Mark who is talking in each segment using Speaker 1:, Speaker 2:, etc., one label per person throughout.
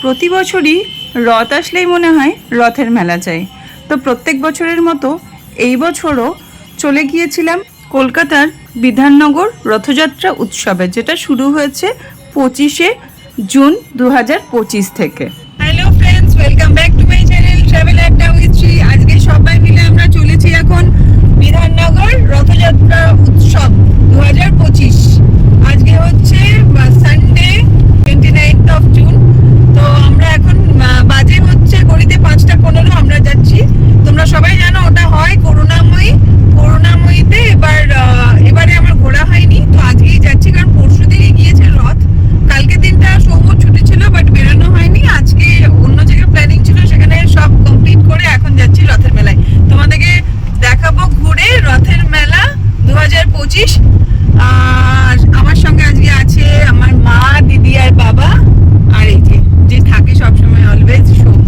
Speaker 1: প্রতি বছরই রথ আসলেই মনে হয় রথের মেলা চাই তো প্রত্যেক বছরের মতো এই বছরও চলে গিয়েছিলাম কলকাতার বিধাননগর রথযাত্রা উৎসবে, যেটা শুরু হয়েছে পঁচিশে জুন দু হাজার পঁচিশ থেকে। Hello friends welcome back to my channel travel আজকে সবাই মিলে আমরা চলেছি এখন বিধাননগর রথযাত্রা উৎসব দু আজকে হচ্ছে Sunday twenty ninth of June তো আমরা এখন আহ, বাজে হচ্ছে ঘড়িতে পাঁচটা পনেরো আমরা যাচ্ছি তোমরা সবাই জানো ওটা হয় করুণাময়ী করুণাময়ীতে এবার আহ, এবারে আমার ঘোরা হয়নি তো আজকেই যাচ্ছি কারণ পরশু দিনই গিয়েছে রথ কালকে দিনটা সৌম্য ছুটি ছিল বাট বেরোনো হয়নি আজকে অন্য জায়গায় প্ল্যানিং ছিল সেখানে সব কমপ্লিট করে এখন যাচ্ছি রথের মেলায় তোমাদেরকে ঘুরে রথের মেলা দু হাজার পঁচিশ। আর আমার সঙ্গে আজকে আছে আমার মা, দিদি আর বাবা। আর এই যে যে থাকে সবসময় অলওয়েজ সৌম্য।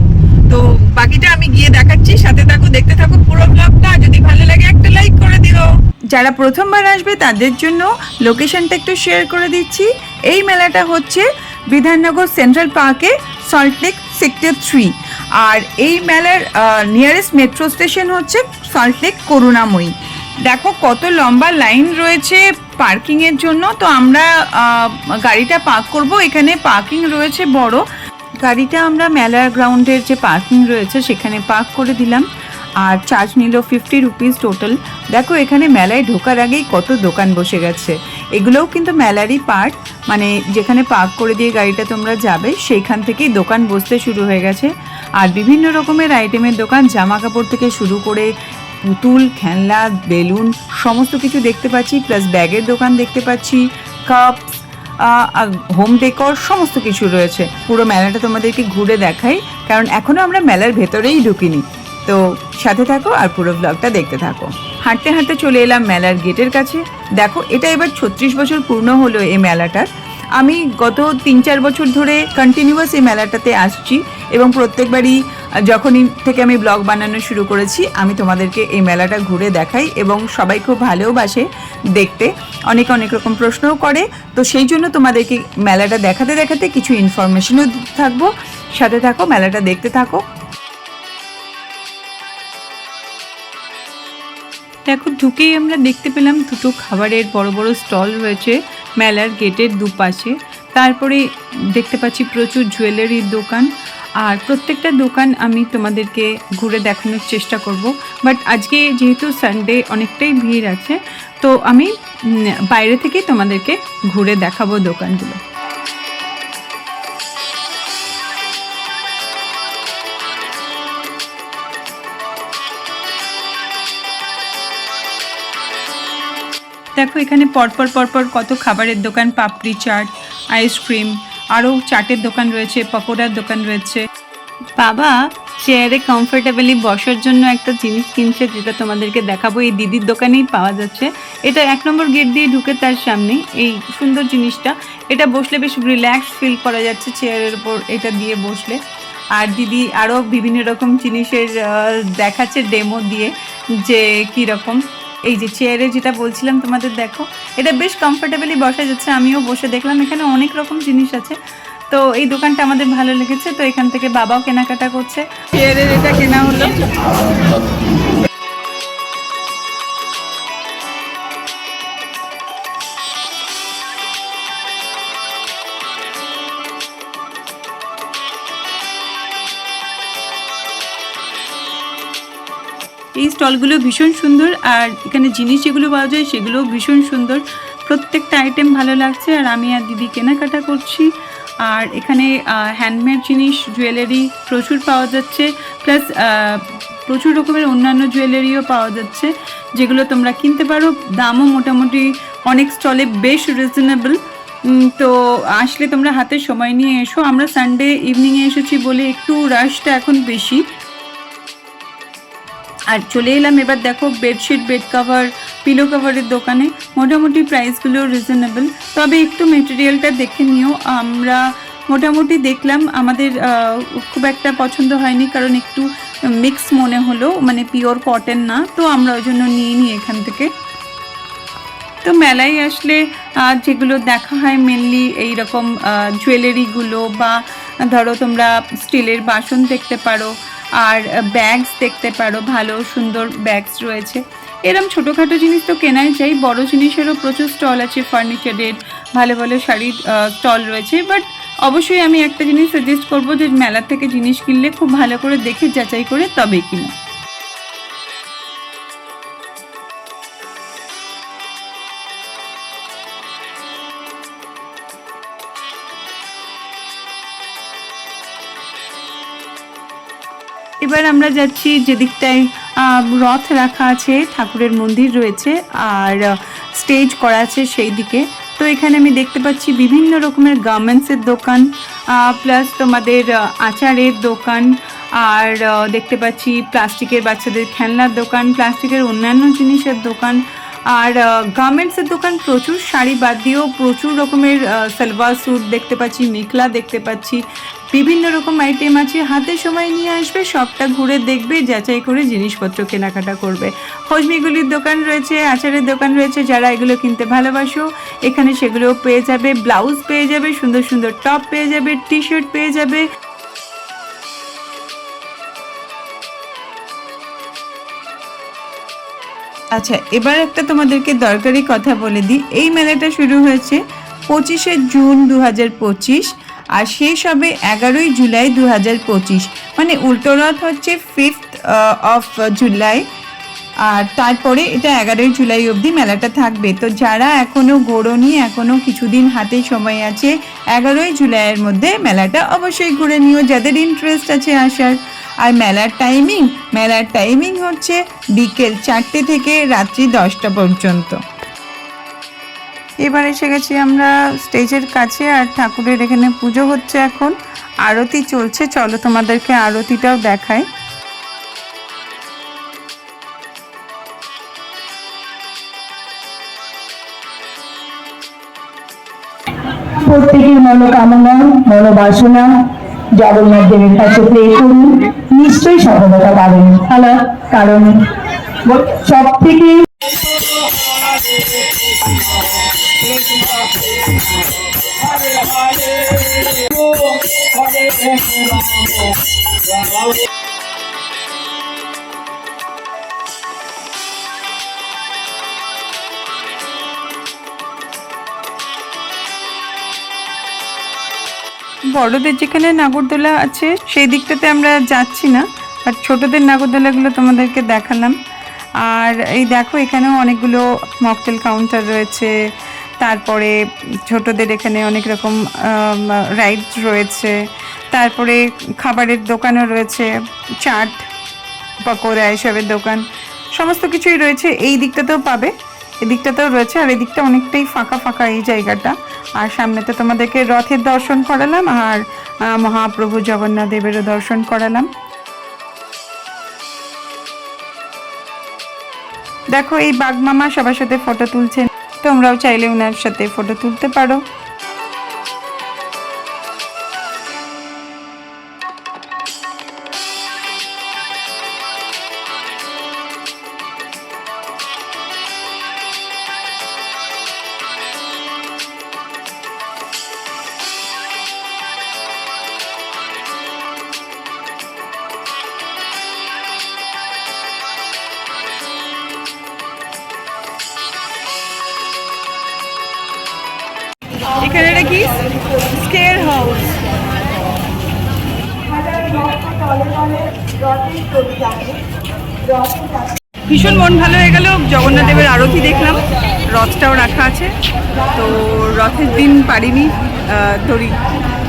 Speaker 1: তো বাকিটা আমি গিয়ে দেখাচ্ছি। সাথে থাকো, দেখতে থাকো পুরো ব্লগটা যদি ভালো লাগে একটা লাইক করে দিও। যারা প্রথমবার আসবে, তাদের জন্য লোকেশনটা একটু শেয়ার করে দিচ্ছি। এই মেলাটা হচ্ছে বিধাননগর সেন্ট্রাল পার্কে সল্টলেক সেক্টর থ্রি আর এই মেলার নিয়ারেস্ট মেট্রো স্টেশন হচ্ছে সল্টলেক করুণাময়ী দেখো, কত লম্বা লাইন রয়েছে পার্কিংয়ের জন্য। তো আমরা গাড়িটা পার্ক করব। এখানে পার্কিং রয়েছে বড়। গাড়িটা আমরা মেলার গ্রাউন্ডের যে পার্কিং রয়েছে, সেখানে পার্ক করে দিলাম। আর চার্জ নিল ফিফটি রুপিস টোটাল দেখো, এখানে মেলায় ঢোকার আগেই কত দোকান বসে গেছে। এগুলোও কিন্তু মেলারই পার্ট মানে যেখানে পার্ক করে দিয়ে গাড়িটা তোমরা যাবে, সেইখান থেকেই দোকান বসতে শুরু হয়ে গেছে। আর বিভিন্ন রকমের আইটেমের দোকান জামা কাপড় থেকে শুরু করে পুতুল, খেলনা, বেলুন, সমস্ত কিছু দেখতে পাচ্ছি প্লাস ব্যাগের দোকান দেখতে পাচ্ছি কাপ হোম ডেকর সমস্ত কিছু রয়েছে। পুরো মেলাটা তোমাদেরকে ঘুরে দেখাই, কারণ এখনও আমরা মেলার ভেতরেই ঢুকিনি। তো সাথে থাকো আর পুরো ব্লগটা দেখতে থাকো। হাঁটতে হাঁটতে চলে এলাম মেলার গেটের কাছে। দেখো, এটা এবার ছত্রিশ বছর পূর্ণ হলো এই মেলাটার। আমি গত তিন চার বছর ধরে কন্টিনিউয়াস এই মেলাটাতে আসছি এবং প্রত্যেকবারই যখনই থেকে আমি ব্লগ বানানো শুরু করেছি, আমি তোমাদেরকে এই মেলাটা ঘুরে দেখাই এবং সবাই খুব ভালোবাসে দেখতে। অনেক অনেক রকম প্রশ্নও করে। তো সেই জন্য তোমাদেরকে মেলাটা দেখাতে দেখাতে কিছু ইনফরমেশনও থাকব। সাথে থাকো, মেলাটা দেখতে থাকো। দেখো, ঢুকেই আমরা দেখতে পেলাম দুটো খাবারের বড় বড় স্টল রয়েছে মেলার গেটের দুপাশে। তারপরে দেখতে পাচ্ছি প্রচুর জুয়েলারির দোকান। আর প্রত্যেকটা দোকান আমি তোমাদেরকে ঘুরে দেখানোর চেষ্টা করব। বাট আজকে যেহেতু সানডে অনেকটাই ভিড় আছে, তো আমি বাইরে থেকেই তোমাদেরকে ঘুরে দেখাবো দোকানগুলো। দেখো এখানে পরপর পরপর কত খাবারের দোকান, পাপড়ি চাট আইসক্রিম আরও চাটের দোকান রয়েছে, পকোড়ার দোকান রয়েছে। বাবা চেয়ারে কমফোর্টেবলি বসার জন্য একটা জিনিস কিনছে যেটা তোমাদেরকে দেখাবো। এই দিদির দোকানেই পাওয়া যাচ্ছে। এটা এক নম্বর গেট দিয়ে ঢুকে তার সামনে। এই সুন্দর জিনিসটা। এটা বসলে বেশ রিল্যাক্স ফিল করা যাচ্ছে চেয়ারের উপর। এটা দিয়ে বসলে। আর দিদি আরও বিভিন্ন রকম জিনিসের দেখাচ্ছে ডেমো দিয়ে যে কী রকম এই যে চেয়ারে যেটা বলছিলাম তোমাদের, দেখো, এটা বেশ কমফোর্টেবলি বসা যাচ্ছে, আমিও বসে দেখলাম, এখানে অনেক রকম জিনিস আছে। তো এই দোকানটা আমাদের ভালো লেগেছে, তো এখান থেকে বাবাও কেনাকাটা করছে। চেয়ারের এটা কেনা হলো। এই স্টলগুলো ভীষণ সুন্দর আর এখানে জিনিস যেগুলো পাওয়া যায় সেগুলোও ভীষণ সুন্দর। প্রত্যেকটা আইটেম ভালো লাগছে আর আমি আর দিদি কেনাকাটা করছি। আর এখানে হ্যান্ডমেড জিনিস জুয়েলারি প্রচুর পাওয়া যাচ্ছে। প্লাস প্রচুর রকমের অন্যান্য জুয়েলারিও পাওয়া যাচ্ছে, যেগুলো তোমরা কিনতে পারো। দামও মোটামুটি অনেক স্টলে বেশ রিজনেবল তো আসলে তোমরা হাতে সময় নিয়ে এসো। আমরা সানডে ইভিনিংয়ে এসেছি বলে একটু রাশটা এখন বেশি। আর চলে এলাম এবার দেখো বেডশিট বেড কভার পিলো কভারের দোকানে। মোটামুটি প্রাইসগুলো রিজনেবল তবে একটু মেটেরিয়ালটা দেখে নিও। আমরা মোটামুটি দেখলাম আমাদের খুব একটা পছন্দ হয়নি কারণ একটু মিক্স মনে হলো মানে পিওর কটন না। তো আমরা ওই জন্য নিয়ে নিই এখান থেকে। তো মেলায় আসলে যেগুলো দেখা হয় মেনলি এই রকম জুয়েলারিগুলো বা ধরো তোমরা স্টিলের বাসন দেখতে পারো আর ব্যাগস দেখতে পারো, ভালো, সুন্দর ব্যাগস রয়েছে। এরম ছোটোখাটো জিনিস তো কেনাই চাই বড় জিনিসেরও প্রচুর স্টল আছে ফার্নিচারের ভালো ভালো শাড়ির স্টল রয়েছে। বাট অবশ্যই আমি একটা জিনিস সাজেস্ট করব যে মেলা থেকে জিনিস কিনলে খুব ভালো করে দেখে যাচাই করে তবে কিনো। এবার আমরা যাচ্ছি যেদিকটায় রথ রাখা আছে, ঠাকুরের মন্দির রয়েছে, আর স্টেজ করা আছে সেই দিকে। তো এখানে আমি দেখতে পাচ্ছি বিভিন্ন রকমের গার্মেন্টসের দোকান প্লাস তোমাদের আচারের দোকান, আর দেখতে পাচ্ছি প্লাস্টিকের বাচ্চাদের খেলনার দোকান প্লাস্টিকের অন্যান্য জিনিসের দোকান আর গার্মেন্টসের দোকান প্রচুর, শাড়ি বাদ দিয়েও প্রচুর রকমের সালোয়ার স্যুট দেখতে পাচ্ছি, মেখলা দেখতে পাচ্ছি, বিভিন্ন রকম আইটেম আছে। হাতে সময় নিয়ে আসবে, সবটা ঘুরে দেখবে, যাচাই করে জিনিসপত্র কেনাকাটা করবে। হজমিগুলির দোকান রয়েছে, আচারের দোকান রয়েছে, যারা এগুলো কিনতে ভালোবাসো, এখানে সেগুলোও পেয়ে যাবে ব্লাউজ পেয়ে যাবে, সুন্দর সুন্দর টপ পেয়ে যাবে টি শার্ট পেয়ে যাবে। আচ্ছা এবার একটা তোমাদেরকে দরকারি কথা বলে দিই। এই মেলাটা শুরু হয়েছে পঁচিশে জুন দু হাজার পঁচিশ আর শেষ হবে এগারোই জুলাই দু হাজার পঁচিশ। মানে উল্টো রথ হচ্ছে ফিফথ অফ জুলাই আর তারপরে এটা এগারোই জুলাই অবধি মেলাটা থাকবে। তো যারা এখনও গোড়নি এখনও কিছুদিন হাতে সময় আছে, এগারোই জুলাইয়ের মধ্যে মেলাটা অবশ্যই ঘুরে নিও। যাদের ইন্টারেস্ট আছে আসার আর মেলার টাইমিং মেলার টাইমিং হচ্ছে বিকেল চারটে থেকে রাত্রি দশটা পর্যন্ত। এবার এসে গেছি আমরা স্টেজের কাছে আর ঠাকুরের এখানে পুজো হচ্ছে এখন। আরতি চলছে, চলো তোমাদেরকে আরতিটাও দেখাই।
Speaker 2: প্রত্যেকের মনোকামনা, মনোবাসনা, জগন্নাথ দেবের কাছে প্রে করুন নিশ্চয়ই সফলতা পাবেন। হ্যালো কারণ সব থেকে
Speaker 1: বড়দের যেখানে নাগরদোলা আছে, সেই দিকটাতে আমরা যাচ্ছি না। আর ছোটদের নাগরদোলাগুলো তোমাদেরকে দেখালাম। আর এই দেখো, এখানেও অনেকগুলো মকটেল কাউন্টার রয়েছে। তারপরে ছোটদের এখানে অনেক রকম রাইড রয়েছে। তারপরে খাবারের দোকানও রয়েছে। চাট, পকোড়া, এসবের দোকান, সমস্ত কিছুই রয়েছে। এই দিকটাতেও পাবে। এদিকটাতেও রয়েছে, আর এদিকটা অনেকটাই ফাঁকা ফাঁকা এই জায়গাটা। আর সামনে তো তোমাদেরকে রথের দর্শন করালাম, আর মহাপ্রভু জগন্নাথ দেবেরও দর্শন করালাম। দেখো, এই বাগমামা সবার সাথে ফটো তুলছেন, তোমরাও চাইলে ওনার সাথে ফটো তুলতে পারো। Scare house. ভীষণ মন ভালো হয়ে গেল, জগন্নাথ দেবের আরতি দেখলাম, রথটাও রাখা আছে। তো রথের দিন পারিনি দড়ি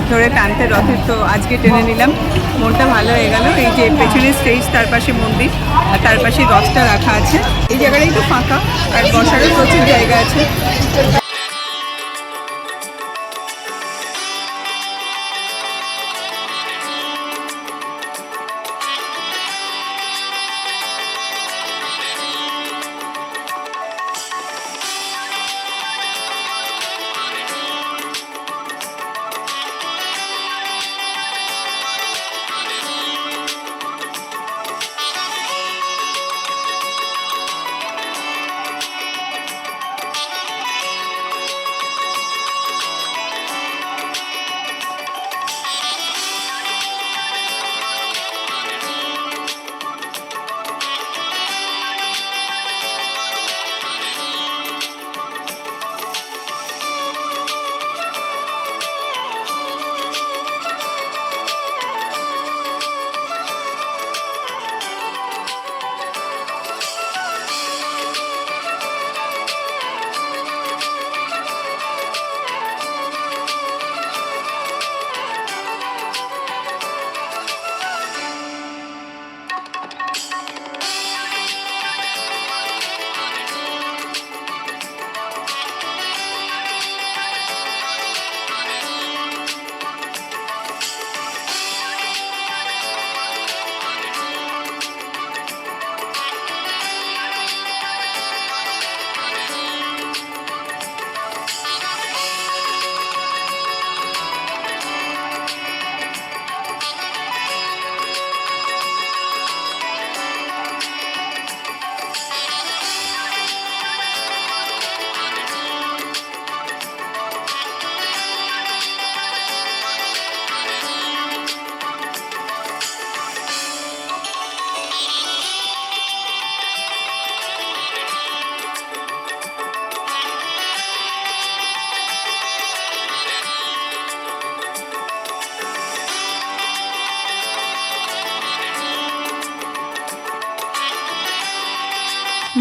Speaker 1: ধরে টানতে রথের তো আজকে টেনে নিলাম। মনটা ভালো হয়ে গেল, এই যে পেছনে স্টেজ তার পাশে মন্দির, আর তার পাশে রথটা রাখা আছে। এই জায়গাটাই তো ফাঁকা, আর বসারও প্রচুর জায়গা আছে।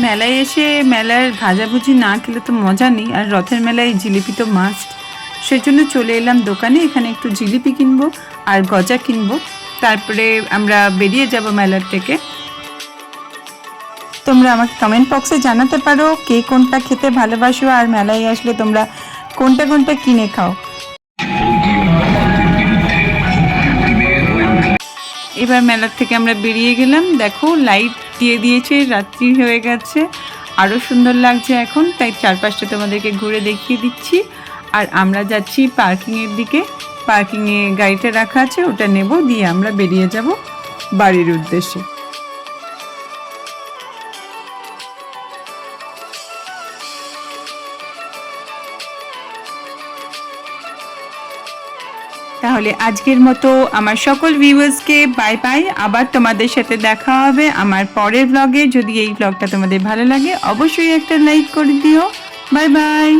Speaker 1: মেলায় এসে মেলার ভাজাভুজি না খেলে তো মজা নেই, আর রথের মেলায় জিলিপি তো মাস্ট সেজন্য চলে এলাম দোকানে, এখানে একটু জিলিপি কিনবো আর গজা কিনবো। তারপরে আমরা বেরিয়ে যাব মেলার থেকে। তোমরা আমাকে কমেন্ট বক্সে জানাতে পারো কে কোনটা খেতে ভালোবাসো আর মেলায় আসলে তোমরা কোনটা কোনটা কিনে খাও। এবার মেলার থেকে আমরা বেরিয়ে গেলাম। দেখো লাইট দিয়ে দিয়েছে, রাত্রি হয়ে গেছে। আরও সুন্দর লাগছে এখন, তাই চারপাশটা তোমাদেরকে ঘুরে দেখিয়ে দিচ্ছি। আর আমরা যাচ্ছি পার্কিংয়ের দিকে। পার্কিংয়ে গাড়িটা রাখা আছে, ওটা নেব, দিয়ে আমরা বেরিয়ে যাব বাড়ির উদ্দেশ্যে। তাহলে আজকের মতো আমার সকল ভিউয়ার্সকে বাই বাই আবার তোমাদের সাথে দেখা হবে আমার পরের ব্লগে যদি এই ব্লগটা তোমাদের ভালো লাগে, অবশ্যই একটা লাইক করে দিও। Bye bye